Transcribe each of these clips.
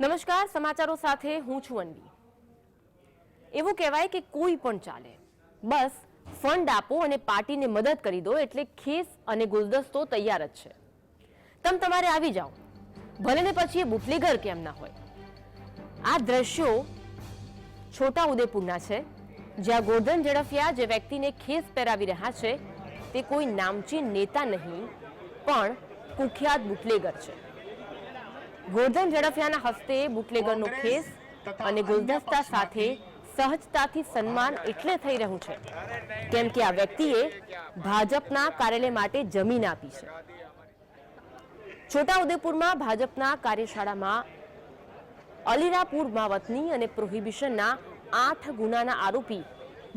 નમસ્કાર, સમાચારો સાથે હું છું અનવી. એવું કહેવાય કે કોઈ પણ ચાલે. બસ, ફંડ આપો અને પાર્ટીને મદદ કરી દો એટલે ખેસ અને ગુલદસ્તો તૈયાર જ છે. તમ તમારે આવી જાઓ. ભલે ને પછી એ બુટલેગર કેમ ના હોય. આ દ્રશ્યો છોટા ઉદેપુરના છે. જ્યાં ગોર્ધન ઝડફિયા જે વ્યક્તિને ખેસ પહેરાવી રહ્યા છે, તે કોઈ નામચીન નેતા નહીં, પણ કુખ્યાત બુટલેગર છે. ગોરધન ઝડફિયાના હસ્તે બુટલેગરનો ખેસ અને ગુલદસ્તા સાથે સહજતાથી સન્માન એટલે થઈ રહ્યું છે. કેમ કે આ વ્યક્તિએ ભાજપના કાર્યાલય માટે જમીન આપી છે. છોટાઉદેપુરમાં ભાજપના કાર્યશાળામાં અલીરાપુર માવતની અને પ્રોહિબિશનના આઠ ગુનાના આરોપી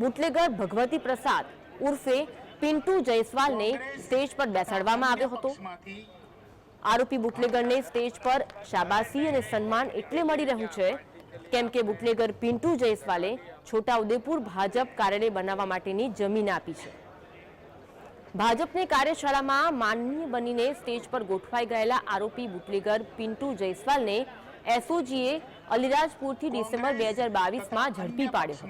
બુટલેગર ભગવતી પ્રસાદ ઉર્ફે પિન્ટુ જયસ્વાલને સ્ટેજ પર બેસાડવામાં આવ્યો હતો. આરોપી બુટલેગરને સ્ટેજ પર શાબાશી અને સન્માન એટલે મળી રહ્યું છે. કેમ કે બુટલેગર પિન્ટુ જયસ્વાલે છોટાઉદેપુર ભાજપ કાર્યાલય બનાવવા માટેની જમીન આપી છે. ભાજપની કાર્યશાળામાં માનનીય બનીને સ્ટેજ પર ગોઠવાઈ ગયેલા આરોપી બુટલેગર પિન્ટુ જયસ્વાલને એસઓજીએ અલીરાજપુરથી ડિસેમ્બર બે હજાર બાવીસમાં ઝડપી પાડ્યો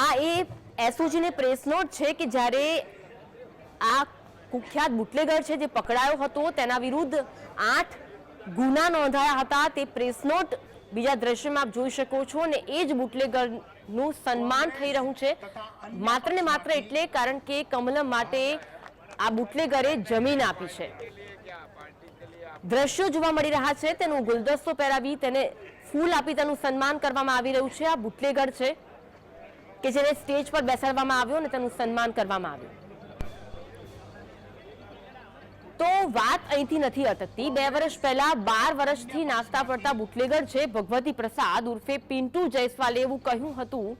આ એ એસઓજીને પ્રેસ નોટ છે કે જ્યારે આ કુખ્યાત બુટલેગર છે જે પકડાયો હતો તેના વિરુદ્ધ આઠ ગુના નોંધાયા હતા. તે પ્રેસ નોટ બીજા દ્રશ્યમાં આપ જોઈ શકો છો અને એ જ બુટલેગરનું સન્માન થઈ રહ્યું છે. માત્ર ને માત્ર એટલે કારણ કે કમલમ માટે આ બુટલેગરે જમીન આપી છે. દ્રશ્યો જોવા મળી રહ્યા છે. તેનું ગુલદસ્તો પહેરાવી તેને ફૂલ આપી તેનું સન્માન કરવામાં આવી રહ્યું છે. આ બુટલેગર છે કે જેને સ્ટેજ પર બેસાડવામાં આવ્યો અને તેનું સન્માન કરવામાં આવ્યું. તો વાત અહીંથી નથી અટકતી. બે વર્ષ પહેલા બાર વર્ષથી નાસ્તા પડતા બુટલેગર છે ભગવતી પ્રસાદ ઉર્ફે પિન્ટુ જયસ્વાલે એવું કહ્યું હતું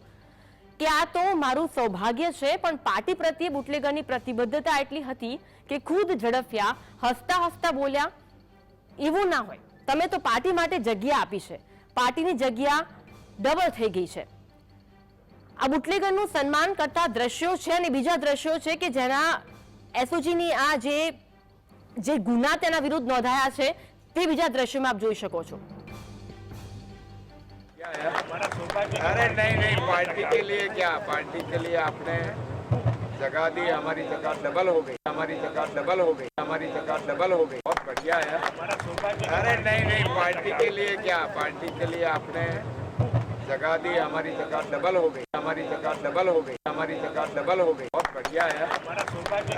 કે આ તો મારું સૌભાગ્ય છે, પણ પાર્ટી પ્રત્યે બુટલેગરની પ્રતિબદ્ધતા એટલી હતી કે ખુદ ઝડપ્યા, હસતા હસતા બોલ્યા, એવું ના હોય. તમે તો પાર્ટી માટે જગ્યા આપી છે. પાર્ટીની જગ્યા ડબલ થઈ ગઈ છે. આ બુટલેગરનું સન્માન કરતા દ્રશ્યો છે અને બીજા દ્રશ્યો છે કે જેના એસઓજીની આ જે જે ગુના તેના વિરુદ્ધ નોંધાયા છે, તે બીજા દ્રશ્યોમાં આપ જોઈ શકો છો. અરે નહીં નહીં, પાર્ટી કે લીએ ક્યાં? પાર્ટી કે લીએ આપણે जगह दी, हमारी जगह डबल हो गई, हमारी जगह डबल हो गई, हमारी जगह डबल हो गई। बहुत बढ़िया है। अरे नहीं नहीं, पार्टी के लिए क्या? पार्टी के लिए आपने जगह दी, हमारी जगह डबल हो गई, हमारी जगह डबल हो गई, हमारी जगह डबल हो गई। बहुत बढ़िया है।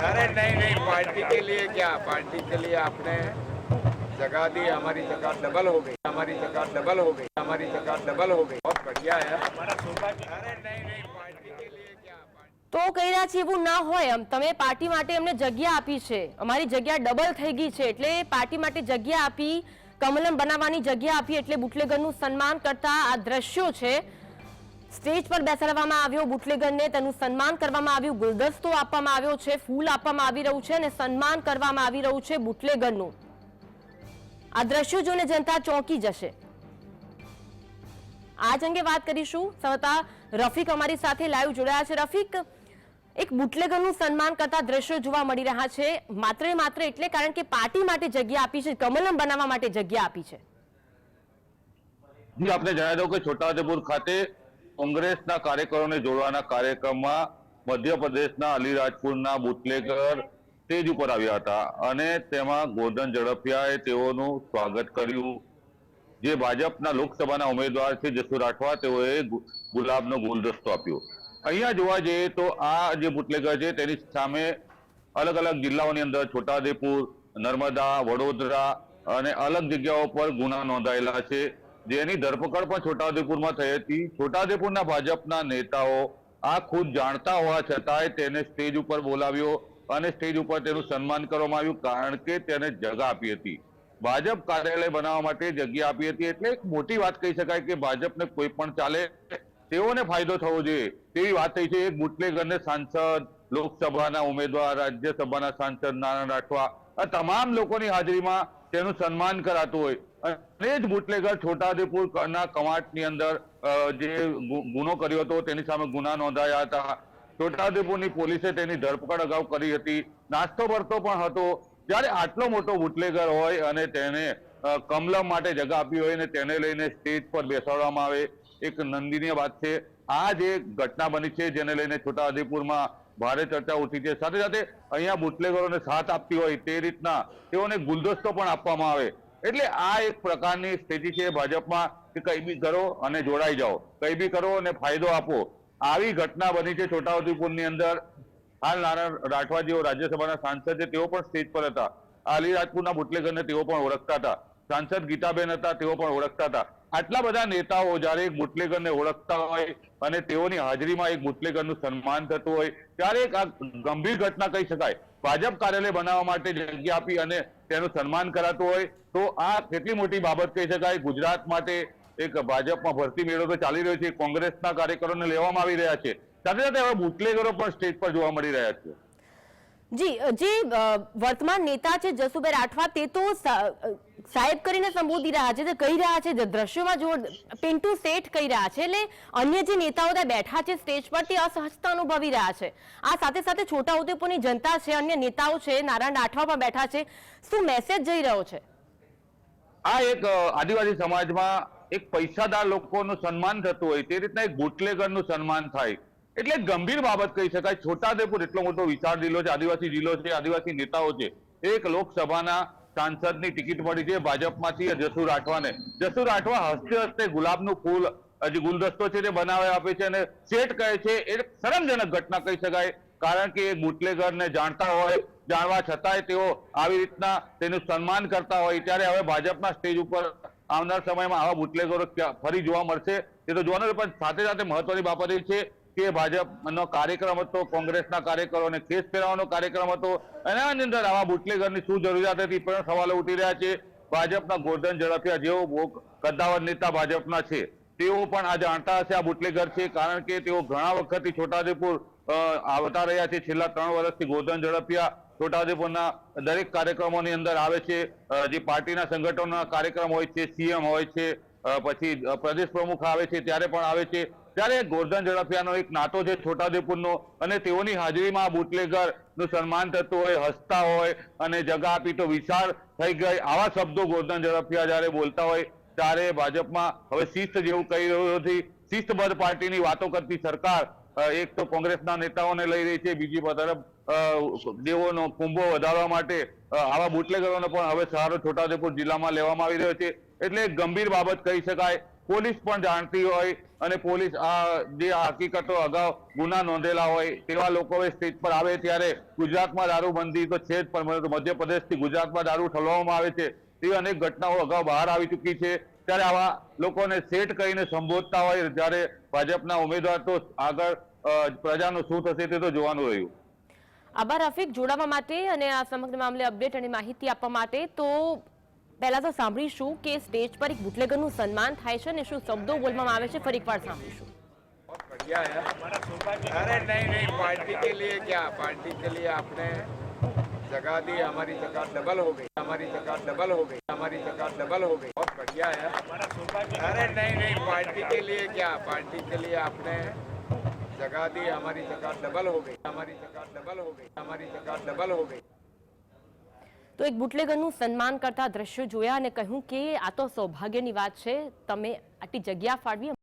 अरे नहीं नहीं, पार्टी के लिए क्या? पार्टी के लिए आपने जगह दी, हमारी जगह डबल हो गई, हमारी जगह डबल हो गई, हमारी जगह डबल हो गई। बहुत बढ़िया है। अरे नहीं नहीं તો કહી રહ્યા છે એવું ના હોય તમે પાર્ટી માટે અમને જગ્યા આપી છે. અમારી જગ્યા ડબલ થઈ ગઈ છે. એટલે પાર્ટી માટે જગ્યા આપી, કમલમ બનાવવાની જગ્યા આપી એટલે બુટલેગરનું સન્માન કરતા આ દ્રશ્યો છે. સ્ટેજ પર બેસાડવામાં આવ્યો બુટલેગરને, તેનું સન્માન કરવામાં આવ્યું, ગુલદસ્તો આપવામાં આવ્યો છે, ફૂલ આપવામાં આવી રહ્યું છે અને સન્માન કરવામાં આવી રહ્યું છે બુટલેગરનું. આ દ્રશ્યો જોઈને જનતા ચોંકી જશે. આજ અંગે વાત કરીશું. સવતા, રફીક અમારી સાથે લાઈવ જોડાયા છે. રફીક એક બુટલેગરનું સન્માન કરતા દ્રશ્યો જોવા મળી રહ્યા છે. માત્ર માત્ર એટલે કારણ કે પાર્ટી માટે જગ્યા આપી છે, કમલમ બનાવવા માટે જગ્યા આપી છે. જી જણાવી દઉં કે છોટાઉદેપુર ખાતે કોંગ્રેસના કાર્યકરોને જોડવાના કાર્યક્રમમાં મધ્યપ્રદેશના અલીરાજપુરના બુટલેગર સ્ટેજ ઉપર આવ્યા હતા અને તેમાં ગોરધન ઝડફિયાએ તેઓનું સ્વાગત કર્યું. જે ભાજપના લોકસભાના ઉમેદવાર છે જસુ રાઠવા તેઓએ ગુલાબનો ગુલદસ્તો આપ્યો. અહીંયા જોવા જઈએ તો આ જે બુટલેગર છે તેની સામે અલગ અલગ જિલ્લાઓની અંદર છોટાઉદેપુર, નર્મદા, વડોદરા અને અલગ જગ્યાઓ પર ગુના નોંધાયેલા છે. જેની ધરપકડ પણ છોટાઉદેપુરમાં થઈ હતી. છોટાઉદેપુરના ભાજપના નેતાઓ આ ખુદ જાણતા હોવા છતાંય તેને સ્ટેજ ઉપર બોલાવ્યો અને સ્ટેજ ઉપર તેનું સન્માન કરવામાં આવ્યું કારણ કે તેને જગા આપી હતી. ભાજપ કાર્યાલય બનાવવા માટે જગ્યા આપી હતી. એટલે એક મોટી વાત કહી શકાય કે ભાજપને કોઈ પણ ચાલે તેઓને ફાયદો થવો જોઈએ. તેવી વાત થઈ છે, એક બુટલેગરને સાંસદ, લોકસભાના ઉમેદવાર, રાજ્યસભાના સાંસદ નાના રાઠવા, આ તમામ લોકોની હાજરીમાં તેનું સન્માન કરાતું હોય. અને જ બુટલેગર છોટાઉદેપુર ના કવાંટની અંદર જે ગુનો કર્યો હતો, તેની સામે ગુના નોંધાયા હતા. છોટાઉદેપુરની પોલીસે તેની ધરપકડ અગાઉ કરી હતી. નાસ્તો કરતો પણ હતો. જ્યારે આટલો મોટો બુટલેગર હોય અને તેને કમલમ માટે જગા આપી હોય અને તેને લઈને સ્ટેજ પર બેસાડવામાં આવે એક નંદનીય વાત છે. આ જે ઘટના બની છે, જેને લઈને છોટાઉદેપુરમાં ભારે ચર્ચા ઉઠી છે. સાથે સાથે અહીંયા બુટલેગરોને સાથ આપતી હોય તે રીતના તેઓને ગુલદસ્તો પણ આપવામાં આવે. એટલે આ એક પ્રકારની સ્થિતિ છે ભાજપમાં કે કઈ બી કરો અને જોડાઈ જાઓ. કઈ બી કરો અને ફાયદો આપો. આવી ઘટના બની છે છોટાઉદેપુરની અંદર. હાલ નારાયણ રાઠવા જેઓ રાજ્યસભાના સાંસદ છે, તેઓ પણ સ્ટેજ પર હતા. આ અલીરાજપુરના બુટલેગરને તેઓ પણ ઓળખતા હતા. સાંસદ ગીતાબેન હતા, તેઓ પણ ઓળખતા હતા. આટલા બધા નેતાઓ જ્યારે એક બુટલેગરને ઓળખતા હોય અને તેઓની હાજરીમાં એક બુટલેગરનું સન્માન થતું હોય, ત્યારે એક આ ગંભીર ઘટના કહી શકાય. ભાજપ કાર્યાલય બનાવવા માટે જગ્યા આપી અને તેનું સન્માન કરાતું હોય, તો આ કેટલી મોટી બાબત કહી શકાય? ગુજરાત માટે એક ભાજપમાં ભરતી મેળો તો ચાલી રહ્યો છે, કોંગ્રેસના કાર્યકરોને લેવામાં આવી રહ્યા છે. સાથે સાથે હવે બુટલેગરો પણ સ્ટેજ પર જોવા મળી રહ્યા છે. જી જે વર્તમાન નેતા છે જસુભાઈ રાઠવા, તે તો સાહેબ કરીને સંબોધી રહ્યા છે તે કહી રહ્યા છે દ્રશ્યોમાં જો પિન્ટુ શેઠ કહી રહ્યા છે, એટલે અન્ય જે નેતાઓ ત્યાં બેઠા છે સ્ટેજ પર તે અસહજતા અનુભવી રહ્યા છે. આ સાથે સાથે છોટાઉદેપુરની જનતા છે, અન્ય નેતાઓ છે, નારાયણ રાઠવા પણ બેઠા છે. શું મેસેજ જઈ રહ્યો છે? આ એક આદિવાસી સમાજમાં એક પૈસાદાર લોકોનું સન્માન થતું હોય, તે રીતના એક બુટલેગરનું સન્માન થાય. એટલે ગંભીર બાબત કહી શકાય. છોટાઉદેપુર એટલો મોટો વિશાળ જિલ્લો છે, આદિવાસી જિલ્લો છે, આદિવાસી નેતાઓ છે. એક લોકસભાના સાંસદની ટિકિટ મળી છે ભાજપમાંથી જસુ રાઠવાને જસુ રાઠવા હસ્તે હસ્તે ગુલાબનું ફૂલ હજી ગુલદસ્તો છે તે બનાવી આપે છે અને શેઠ કહે છે, એ શરમજનક ઘટના કહી શકાય. કારણ કે એ બુટલેગરને જાણતા હોય, જાણવા છતાંય તેઓ આવી રીતના તેનું સન્માન કરતા હોય. ત્યારે હવે ભાજપના સ્ટેજ ઉપર આવનાર સમયમાં આવા બુટલેગરો ફરી જોવા મળશે, તે તો જોવાનું. પણ સાથે સાથે મહત્વની બાબત એ છે કે ભાજપનો કાર્યક્રમ હતો, કોંગ્રેસના કાર્યકરોને કેસ ફેરવવાનો કાર્યક્રમ હતો આની અંદર આવા બુટલેગરની શું જરૂરિયાત હતી પણ સવાલો ઉઠી રહ્યા છે. ભાજપના ગોરધન ઝડપિયા બહુ કદ્દાવર નેતા ભાજપના છે, તેઓ પણ આ જાણતા હશે આ બુટલેગર છે, કારણ કે તેઓ ઘણા વખતથી છોટાઉદેપુર આવતા રહ્યા છે. છેલ્લા ત્રણ વર્ષથી ગોરધન ઝડપિયા છોટાઉદેપુરના દરેક કાર્યક્રમોની અંદર આવે છે. જે પાર્ટીના સંગઠનોના કાર્યક્રમ હોય છે, સીએમ હોય છે પછી પ્રદેશ પ્રમુખ આવે છે, ત્યારે પણ આવે છે. ત્યારે ગોરધન ઝડફિયાનો એક નાતો છે છોટાઉદેપુરનો અને તેઓની હાજરીમાં બુટલેગરનું સન્માન થતું હોય, હસતા હોય અને જગા આપી તો વિશાળ થઈ ગઈ. આવા શબ્દો ગોરધન ઝડફિયા જ્યારે બોલતા હોય ત્યારે ભાજપમાં હવે શિસ્ત જેવું કહી રહ્યું નથી. શિસ્તબદ્ધ પાર્ટીની વાતો કરતી સરકાર એક તો કોંગ્રેસના નેતાઓને લઈ રહી છે, બીજી તરફ દેવોનો કુંભો વધારવા માટે આવા બુટલેગરોનો પણ હવે સહારો છોટાઉદેપુર જિલ્લામાં લેવામાં આવી રહ્યો છે. એટલે ગંભીર બાબત કહી શકાય પોલીસ પણ જાણતી હોય અને પોલીસ આ જે હકીકતો અગાઉ ગુના નોંધેલા હોય તેવા લોકો સ્ટેજ પર આવે ત્યારે ગુજરાતમાં દારૂબંધી તો છે જ, પણ મધ્યપ્રદેશથી ગુજરાતમાં દારૂ ઠલવામાં આવે છે તેવી અનેક ઘટનાઓ અગાઉ બહાર આવી ચૂકી છે. ત્યારે આવા લોકોને સેટ કરીને સંબોધતા હોય જ્યારે ભાજપના ઉમેદવાર તો આગળ પ્રજાનું શું થશે તે તો જોવાનું રહ્યું. આભાર, રફીક. જોડાવા માટે અને આ સમગ્ર મામલે અપડેટ અને માહિતી આપવા માટે તો પહેલા તો સાંભળીશું કે સ્ટેજ પર એક બુટલેગરનું સન્માન થાય છે અને શું શબ્દો બોલવામાં આવે છે ફરી એકવાર સાંભળીશું बहुत बढ़िया है अरे नहीं नहीं पार्टी के लिए क्या पार्टी के लिए आपने जगह दी हमारी जगह डबल हो गई हमारी जगह डबल हो गई हमारी जगह डबल हो गई बहुत बढ़िया है अरे नहीं नहीं पार्टी के लिए क्या पार्टी के लिए आपने जगह दी हमारी जगह डबल हो गई हमारी जगह डबल हो गई हमारी जगह डबल हो गई તો એક બુટલેગરનું સન્માન કરતા દ્રશ્યો જોયા અને કહ્યું કે આ તો સૌભાગ્યની વાત છે. તમે આટલી જગ્યા ફાળવી